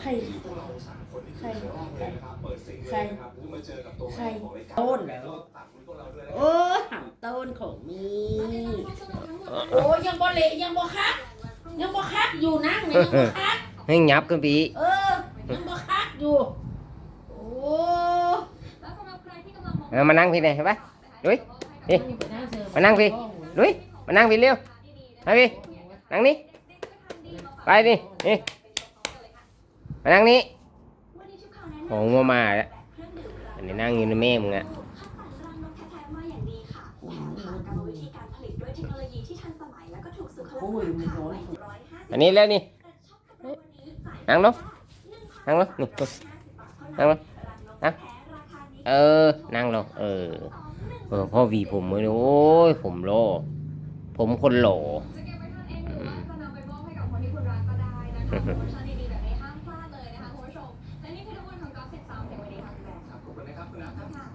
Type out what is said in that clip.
ใครใครใครใครต้นเหรอโอ้หำต้นของมีโอ้ยังบ่เละยังบ่คักยังบ่คักอยู่นั่งนี่ยังบ่คักให้ยับกันปีเออยังบ่คักอยู่โอ้เอามานั่งพี่เนี่ยเห็นปะเฮ้ยนี่ไปนั่งเถอะมานั่งพี่ลุยมานั่งพี่เร็วมาพี่นั่งนี่ไปดินี่ มานั่งนี่โหงัวมาแล้วอันนี้นั่งอยู่ในแม่มึงอะอันนี้แล้วนี่นั่งลงนั่งลงนี่นั่งลงนั่งเออ นั่งลงเออเออพ่อวีผมเลยโอ้ยผมโลผมคนโหล Come on.